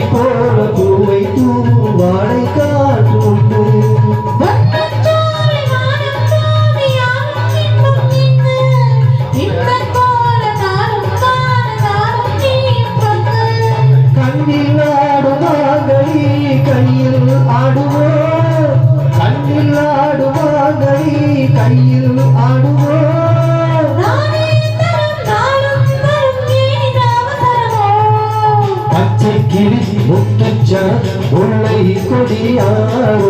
Hollywood. கிளி முத்தச்ச முல்லை கொடியாரோ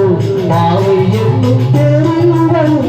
பாவை என்னும் தெருவரும்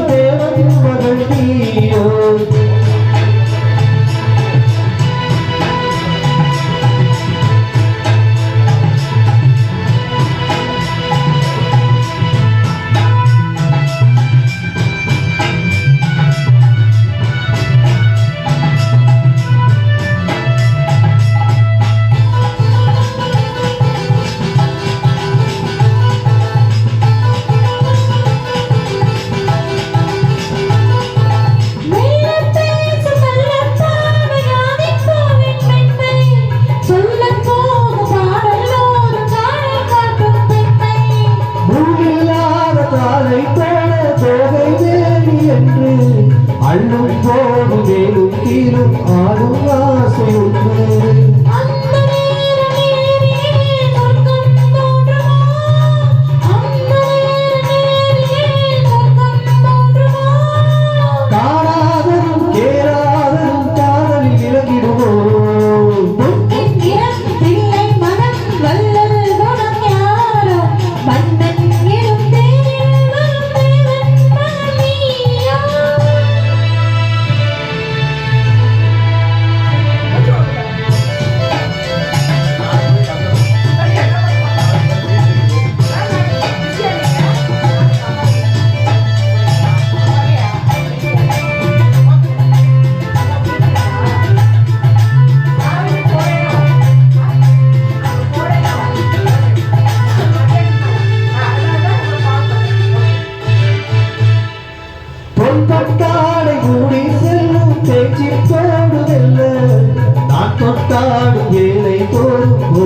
அதை போல போகை அள்ளும் போது மேலும் கீழும் ஆளும் ஆசை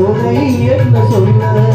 சோலை என்ன சொல்ல